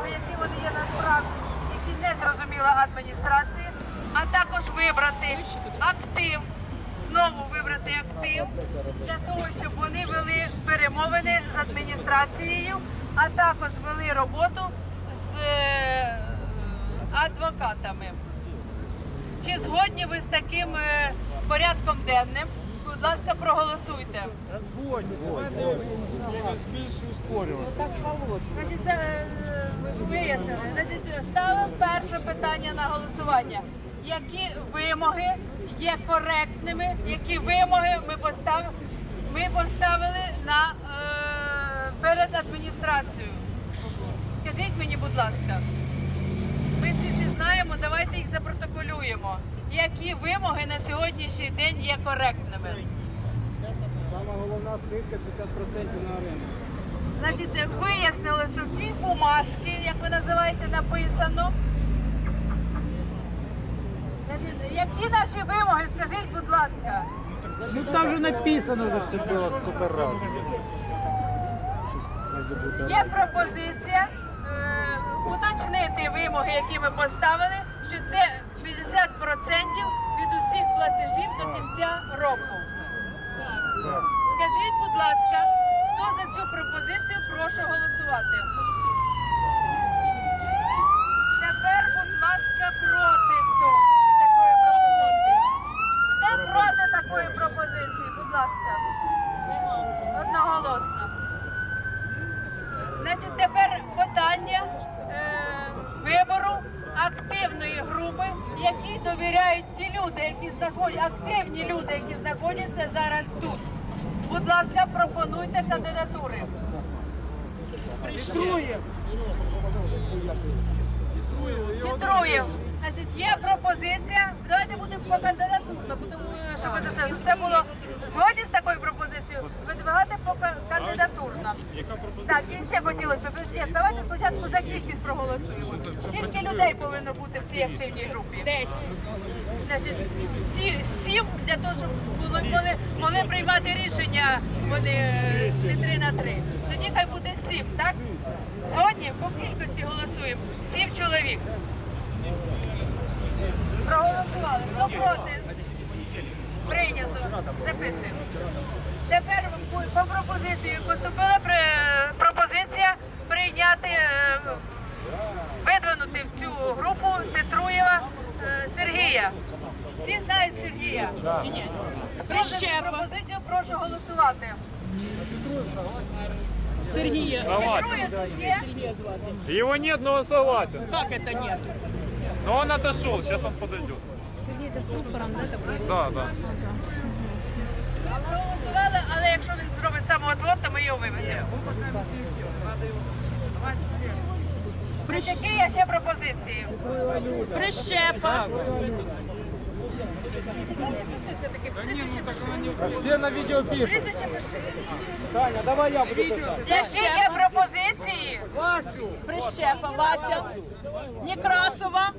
вимоги, які вони є насправді, які не зрозуміла адміністрація, а також вибрати актив, знову вибрати актив для того, щоб вони вели перемовини з адміністрацією, а також вели роботу з е, адвокатами. Чи згодні ви з таким е, порядком денним? Будь ласка, проголосуйте. Згодні, більше ускорювати. Значить, це, е, вияснили. Значить, ставимо перше питання на голосування. Які вимоги є коректними? Які вимоги ми поставили, ми поставили на, е, перед адміністрацією? Скажіть мені, будь ласка. Ми всі ці знаємо, давайте їх запротоколюємо. Які вимоги на сьогоднішній день є коректними? Сама головна скидка 50% на оренду. Значить, вияснили, що в тій бумажці, як ви називаєте, написано. Значить, які наші вимоги, скажіть, будь ласка. Ну там же написано вже все було скільки разів. Є пропозиція е, уточнити вимоги, які ми поставили, що це 50% від усіх платежів до кінця року. Скажіть, будь ласка, хто за цю пропозицію прошу голосувати? Тепер, будь ласка, проти хто такої пропозиції? Хто проти такої пропозиції? Будь ласка. Одноголосно. Значить, тепер питання е, вибору активної групи, які довіряють ті люди, які знаходять активні люди, які знаходяться зараз тут. Будь ласка, пропонуйте кандидатури. Підтруєв. Значить, є пропозиція. Давайте будемо по кандидатурно, тому що це було згодні з такою пропозицією. Видвигати по кандидатурно. Так, і ще хотілося. Ні, давайте спочатку за кількість проголосуємо. Скільки людей повинно бути в цій активній групі? Десять. Значить, сі- сім для того, щоб було, могли, могли приймати рішення вони е, не три на три. Тоді хай буде сім, так? Сьогодні по кількості голосуємо. Сім чоловік. Проголосували. Хто проти? Прийнято. Записуємо. Тепер по по пропозиції поступила при- пропозиція прийняти, е, видвинути в цю групу Тетруєва е, Сергія. Всі знають Сергія? Хто за цю пропозицію прошу голосувати. Сергія. Є? Его нет, но он согласен. Как это нет? Но он отошел, сейчас он подойдет. Сергей, это с рупором, да, такой? Да, да. Проголосували, але якщо він зробить самоотвод, то ми його виведемо. Які є ще пропозиції? Прищепа. Всі на відео пишуть. Таня, давай я буду писати. Які є пропозиції? Прищепа. Вася. Некрасова.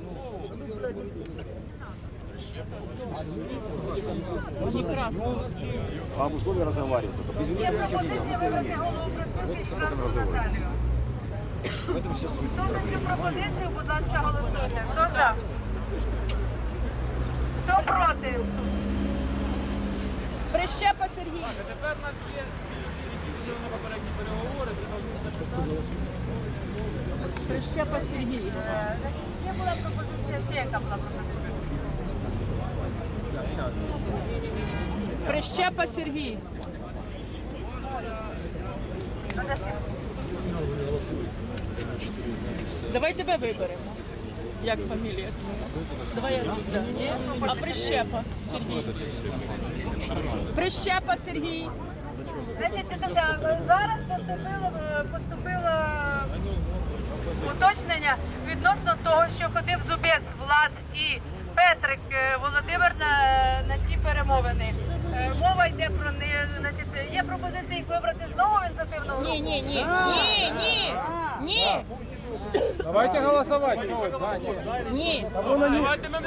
Вам условия разговаривать. Только без Є пропозиції вибрати голову прес-служби Наталію. В этом вся суть. Хто за цю пропозицію, будь ласка, голосуйте. Хто за? Хто проти? Прищепа Сергій. Тепер у нас є на попередні переговори. Прищепа Сергій. Е, Ще була пропозиція, ще яка була пропозиція? Прищепа Сергій. Давай тебе виберемо. Як фамілія? Давай я да. А Прищепа Сергій. Прищепа Сергій. Зараз поступило, поступило уточнення відносно того, що ходив зубець Влад і Петрик е, Володимир на, на ті перемовини. Е, Мова йде про не значить, є пропозиції їх вибрати знову ініціативну групу. Ні, ні, ні. Ні, ні. Ні. Давайте голосувати. Ні. Ні. Давайте ми